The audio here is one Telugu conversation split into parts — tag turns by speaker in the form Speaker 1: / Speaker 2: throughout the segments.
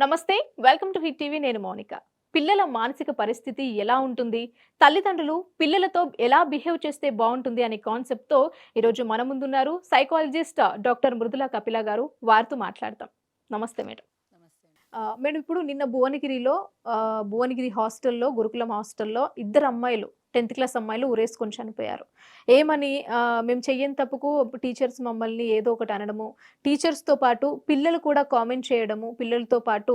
Speaker 1: నమస్తే వెల్కమ్ టు హిట్ టీవీ. నేను మౌనిక. పిల్లల మానసిక పరిస్థితి ఎలా ఉంటుంది? తల్లిదండ్రులు పిల్లలతో ఎలా బిహేవ్ చేస్తే బాగుంటుంది అనే కాన్సెప్ట్తో ఈరోజు మన ముందున్నారు సైకాలజిస్ట్ డాక్టర్ మృదుల కపిల గారు. వారితో మాట్లాడతాం. నమస్తే మేడం. ఆ, మేడం ఇప్పుడు నిన్న భువనగిరిలో ఆ, భువనగిరి హాస్టల్లో గురుకులం హాస్టల్లో ఇద్దరు అమ్మాయిలు టెన్త్ క్లాస్ అమ్మాయిలు ఊరేసుకొని చనిపోయారు. ఏమని మేము చెయ్యని తప్పుకు టీచర్స్ మమ్మల్ని ఏదో ఒకటి అనడము టీచర్స్తో పాటు పిల్లలు కూడా కామెంట్ చేయడము పిల్లలతో పాటు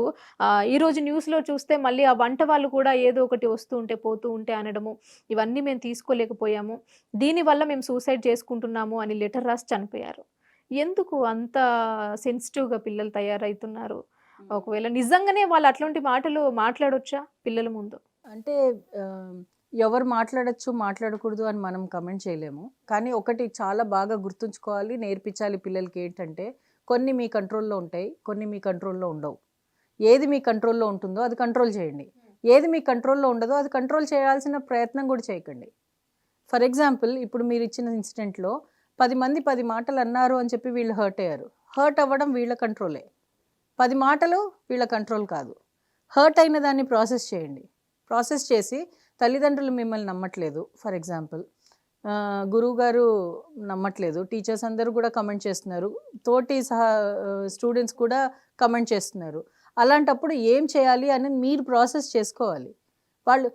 Speaker 1: ఈరోజు న్యూస్లో చూస్తే మళ్ళీ ఆ వంట వాళ్ళు కూడా ఏదో ఒకటి వస్తూ ఉంటే పోతూ ఉంటే అనడము ఇవన్నీ మేము తీసుకోలేకపోయాము. దీనివల్ల మేము సూసైడ్ చేసుకుంటున్నాము అని లెటర్ రాసి చనిపోయారు. ఎందుకు అంత సెన్సిటివ్గా పిల్లలు తయారవుతున్నారు ఒకవేళ నిజంగానే వాళ్ళు అట్లాంటి మాటలు మాట్లాడొచ్చా పిల్లల ముందు?
Speaker 2: అంటే ఎవరు మాట్లాడొచ్చు మాట్లాడకూడదు అని మనం కమెంట్ చేయలేము. కానీ ఒకటి చాలా బాగా గుర్తుంచుకోవాలి నేర్పించాలి పిల్లలకి ఏంటంటే కొన్ని మీ కంట్రోల్లో ఉంటాయి కొన్ని మీ కంట్రోల్లో ఉండవు. ఏది మీ కంట్రోల్లో ఉంటుందో అది కంట్రోల్ చేయండి. ఏది మీ కంట్రోల్లో ఉండదో అది కంట్రోల్ చేయాల్సిన ప్రయత్నం కూడా చేయకండి. ఫర్ ఎగ్జాంపుల్ ఇప్పుడు మీరు ఇచ్చిన ఇన్సిడెంట్లో పది మంది పది మాటలు అన్నారు అని చెప్పి వీళ్ళు హర్ట్ అయ్యారు. హర్ట్ అవ్వడం వీళ్ళ కంట్రోలే పది మాటలు వీళ్ళ కంట్రోల్ కాదు. హర్ట్ అయిన దాన్ని ప్రాసెస్ చేయండి. ప్రాసెస్ చేసి తల్లిదండ్రులు మిమ్మల్ని నమ్మట్లేదు ఫర్ ఎగ్జాంపుల్. గురువు గారు నమ్మట్లేదు. టీచర్స్ అందరూ కూడా కమెంట్ చేస్తున్నారు. తోటి సహా స్టూడెంట్స్ కూడా కమెంట్ చేస్తున్నారు. అలాంటప్పుడు ఏం చేయాలి అని మీరు ప్రాసెస్ చేసుకోవాలి. వాళ్ళు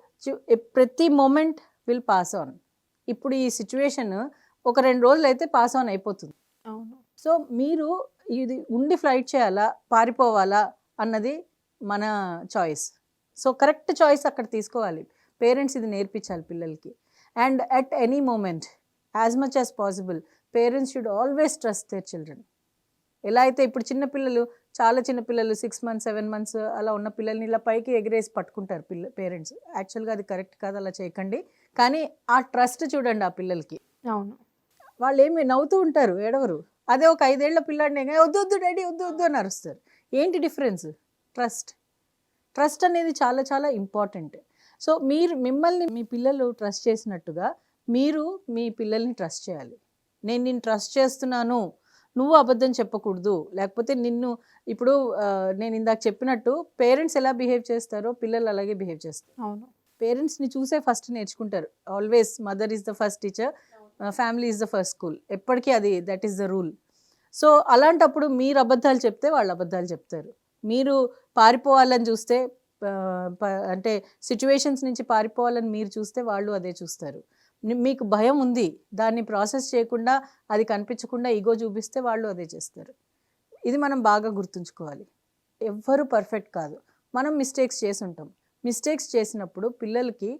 Speaker 2: ప్రతి మూమెంట్ విల్ పాస్ ఆన్. ఇప్పుడు ఈ సిచ్యువేషన్ ఒక రెండు రోజులు అయితే పాస్ ఆన్ అయిపోతుంది.
Speaker 1: అవును.
Speaker 2: సో మీరు ఇది ఉండి ఫ్లైట్ చేయాలా పారిపోవాలా అన్నది మన చాయిస్. సో కరెక్ట్ చాయిస్ అక్కడ తీసుకోవాలి. పేరెంట్స్ ఇది నేర్పించాలి పిల్లలకి. And at any moment as much as possible parents should always trust their children. ఎలా అయితే ఇప్పుడు చిన్న పిల్లలు చాలా చిన్న పిల్లలు సిక్స్ మంత్స్ సెవెన్ మంత్స్ అలా ఉన్న పిల్లల్ని ఇలా పైకి ఎగిరేసి పట్టుకుంటారు పిల్ల పేరెంట్స్. యాక్చువల్గా అది కరెక్ట్ కాదు అలా చేయకండి. కానీ ఆ ట్రస్ట్ చూడండి ఆ పిల్లలకి.
Speaker 1: అవును.
Speaker 2: వాళ్ళు ఏమి నవ్వుతూ ఉంటారు ఏడవరు. అదే ఒక ఐదేళ్ళ పిల్లాడిని "ఏ, వద్దు వద్దు డాడీ వద్దు వద్దు అని అరుస్తారు. ఏంటి డిఫరెన్స్? ట్రస్ట్. ట్రస్ట్ అనేది చాలా చాలా ఇంపార్టెంట్. సో మీరు మిమ్మల్ని మీ పిల్లలు ట్రస్ట్ చేసినట్టుగా మీరు మీ పిల్లల్ని ట్రస్ట్ చేయాలి. నేను నిన్ను ట్రస్ట్ చేస్తున్నాను. నువ్వు అబద్ధం చెప్పకూడదు. లేకపోతే నిన్ను ఇప్పుడు నేను ఇందాక చెప్పినట్టు పేరెంట్స్ ఎలా బిహేవ్ చేస్తారో పిల్లలు అలాగే బిహేవ్ చేస్తారు.
Speaker 1: అవును.
Speaker 2: పేరెంట్స్ని చూసే ఫస్ట్ నేర్చుకుంటారు. Always mother is the first teacher family is the first school. ఎప్పటికీ అది that is the rule. So అలాంటప్పుడు మీరు అబద్ధాలు చెప్తే వాళ్ళు అబద్ధాలు చెప్తారు. మీరు పారిపోవాలని చూస్తే అంటే సిచ్యువేషన్స్ నుంచి పారిపోవాలని మీరు చూస్తే వాళ్ళు అదే చూస్తారు. మీకు భయం ఉంది దాన్ని ప్రాసెస్ చేయకుండా అది కనిపించకుండా ఈగో చూపిస్తే వాళ్ళు అదే చేస్తారు. ఇది మనం బాగా గుర్తుంచుకోవాలి. ఎవ్వరూ పర్ఫెక్ట్ కాదు. మనం మిస్టేక్స్ చేసి ఉంటాం మిస్టేక్స్ చేసినప్పుడు పిల్లలకి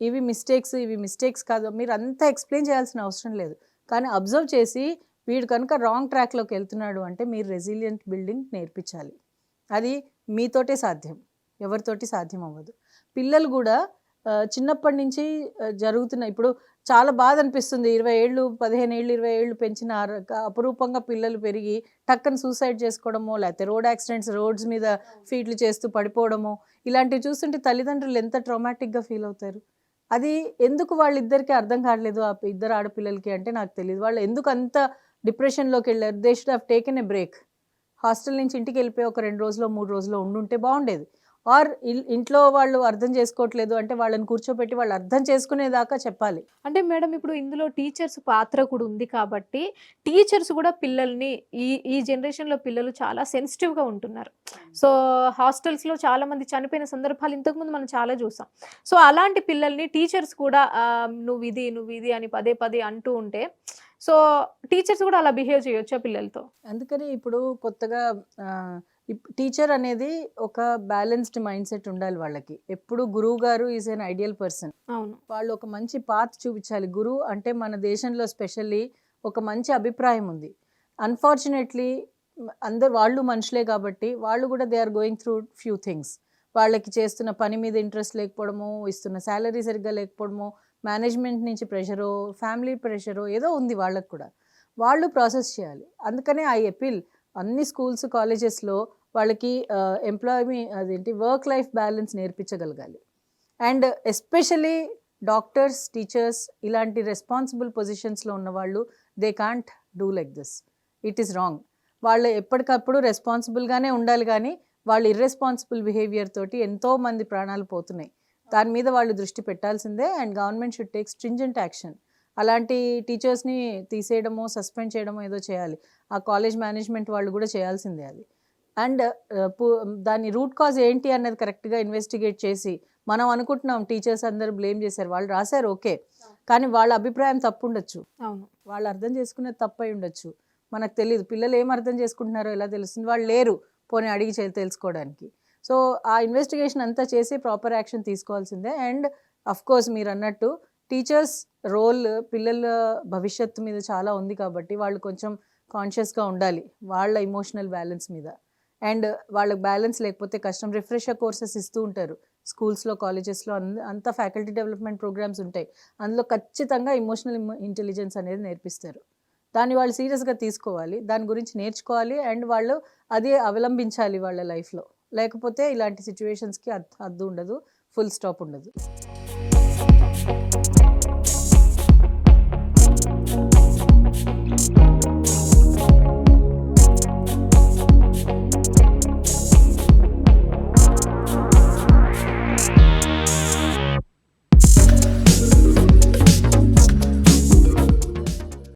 Speaker 2: ఇవి మిస్టేక్స్ ఇవి మిస్టేక్స్ కాదు మీరు అంతా ఎక్స్ప్లెయిన్ చేయాల్సిన అవసరం లేదు. కానీ అబ్జర్వ్ చేసి వీడు కనుక రాంగ్ ట్రాక్లోకి వెళ్తున్నాడు అంటే మీరు రెసిలియంట్ బిల్డింగ్ నేర్పించాలి. అది మీతోటే సాధ్యం. ఎవరితోటి సాధ్యం అవ్వదు పిల్లలు కూడా చిన్నప్పటి నుంచి జరుగుతున్న ఇప్పుడు చాలా బాధ అనిపిస్తుంది ఇరవై ఏళ్ళు పదిహేను ఏళ్ళు ఇరవై ఏళ్ళు పెంచిన అపురూపంగా పిల్లలు పెరిగి టక్కన సూసైడ్ చేసుకోవడమో లేకపోతే రోడ్ యాక్సిడెంట్స్ రోడ్స్ మీద ఫీట్లు చేస్తూ పడిపోవడము ఇలాంటివి చూస్తుంటే తల్లిదండ్రులు ఎంత ట్రామాటిక్గా ఫీల్ అవుతారు. అది ఎందుకు వాళ్ళిద్దరికి అర్థం కావట్లేదు ఆ ఇద్దరు ఆడపిల్లలకి అంటే నాకు తెలియదు వాళ్ళు ఎందుకు అంత డిప్రెషన్లోకి వెళ్ళారు? They should have taken a break. Hostel నుంచి ఇంటికి వెళ్ళిపోయి ఒక రెండు రోజులు మూడు రోజులు ఉండుంటే బాగుండేది. ఆర్ ఇంట్లో వాళ్ళు అర్థం చేసుకోవట్లేదు అంటే వాళ్ళని కూర్చోబెట్టి వాళ్ళు అర్థం చేసుకునేదాకా చెప్పాలి.
Speaker 1: అంటే మేడం ఇప్పుడు ఇందులో టీచర్స్ పాత్ర కూడా ఉంది కాబట్టి టీచర్స్ కూడా పిల్లల్ని ఈ ఈ జనరేషన్లో పిల్లలు చాలా సెన్సిటివ్గా ఉంటున్నారు. సో హాస్టల్స్లో చాలా మంది చనిపోయిన సందర్భాలు ఇంతకుముందు మనం చాలా చూసాం. సో అలాంటి పిల్లల్ని టీచర్స్ కూడా నువ్వు ఇది నువ్వు ఇది అని పదే పదే అంటూ ఉంటే సో టీచర్స్ కూడా అలా బిహేవ్ చేయొచ్చా పిల్లలతో?
Speaker 2: అందుకని ఇప్పుడు కొత్తగా టీచర్ అనేది ఒక బ్యాలెన్స్డ్ మైండ్ సెట్ ఉండాలి వాళ్ళకి. ఎప్పుడు గురువు గారు ఈజ్ అన్ ఐడియల్ పర్సన్.
Speaker 1: అవును.
Speaker 2: వాళ్ళు ఒక మంచి పాత్ చూపించాలి. గురువు అంటే మన దేశంలో స్పెషల్లీ ఒక మంచి అభిప్రాయం ఉంది. అన్ఫార్చునేట్లీ అందరు వాళ్ళు మనుషులే కాబట్టి వాళ్ళు కూడా they are going through few things. వాళ్ళకి చేస్తున్న పని మీద ఇంట్రెస్ట్ లేకపోవడము ఇస్తున్న శాలరీ సరిగ్గా లేకపోవడము మేనేజ్మెంట్ నుంచి ప్రెషరో ఫ్యామిలీ ప్రెషరో ఏదో ఉంది వాళ్ళకు కూడా. వాళ్ళు ప్రాసెస్ చేయాలి. అందుకనే ఐ అపీల్ అన్ని స్కూల్స్ కాలేజెస్లో వాళ్ళకి ఎంప్లాయీ అదేంటి వర్క్ లైఫ్ బ్యాలెన్స్ నేర్పించగలగాలి. అండ్ ఎస్పెషలీ డాక్టర్స్ టీచర్స్ ఇలాంటి రెస్పాన్సిబుల్ పొజిషన్స్లో ఉన్న వాళ్ళు they can't do like this. It is wrong. వాళ్ళు ఎప్పటికప్పుడు రెస్పాన్సిబుల్గానే ఉండాలి కానీ వాళ్ళు ఇర్రెస్పాన్సిబుల్ బిహేవియర్ తోటి ఎంతో మంది ప్రాణాలు పోతున్నాయి. దాని మీద వాళ్ళు దృష్టి పెట్టాల్సిందే and government should take stringent action. అలాంటి టీచర్స్ని తీసేయడమో సస్పెండ్ చేయడమో ఏదో చేయాలి. ఆ కాలేజ్ మేనేజ్మెంట్ వాళ్ళు కూడా చేయాల్సిందే అది. అండ్ దాని రూట్ కాజ్ ఏంటి అన్నది కరెక్ట్గా ఇన్వెస్టిగేట్ చేసి మనం అనుకుంటున్నాం టీచర్స్ అందరూ బ్లేమ్ చేశారు వాళ్ళు రాశారు ఓకే. కానీ వాళ్ళ అభిప్రాయం తప్పు ఉండొచ్చు
Speaker 1: అవును.
Speaker 2: వాళ్ళు అర్థం చేసుకునేది తప్పై ఉండొచ్చు. మనకు తెలియదు పిల్లలు ఏం అర్థం చేసుకుంటున్నారో ఎలా తెలుస్తుంది? వాళ్ళు లేరు పోనీ అడిగి చే- తెలుసుకోవడానికి. సో ఆ ఇన్వెస్టిగేషన్ అంతా చేసి ప్రాపర్ యాక్షన్ తీసుకోవాల్సిందే. అండ్ కోర్స్ మీరు అన్నట్టు టీచర్స్ రోల్ పిల్లల భవిష్యత్తు మీద చాలా ఉంది కాబట్టి వాళ్ళు కొంచెం కాన్షియస్గా ఉండాలి వాళ్ళ ఇమోషనల్ బ్యాలెన్స్ మీద. అండ్ వాళ్ళకి బ్యాలెన్స్ లేకపోతే కష్టం. రిఫ్రెషర్ కోర్సెస్ ఇస్తూ ఉంటారు. స్కూల్స్లో కాలేజెస్లో అంత ఫ్యాకల్టీ డెవలప్మెంట్ ప్రోగ్రామ్స్ ఉంటాయి. అందులో ఖచ్చితంగా ఇమోషనల్ ఇంటెలిజెన్స్ అనేది నేర్పిస్తారు. దాన్ని వాళ్ళు సీరియస్గా తీసుకోవాలి. దాని గురించి నేర్చుకోవాలి. అండ్ వాళ్ళు అదే అవలంబించాలి వాళ్ళ లైఫ్లో లేకపోతే ఇలాంటి సిచ్యువేషన్స్కి అద్దు ఉండదు. ఫుల్ స్టాప్ ఉండదు. thank you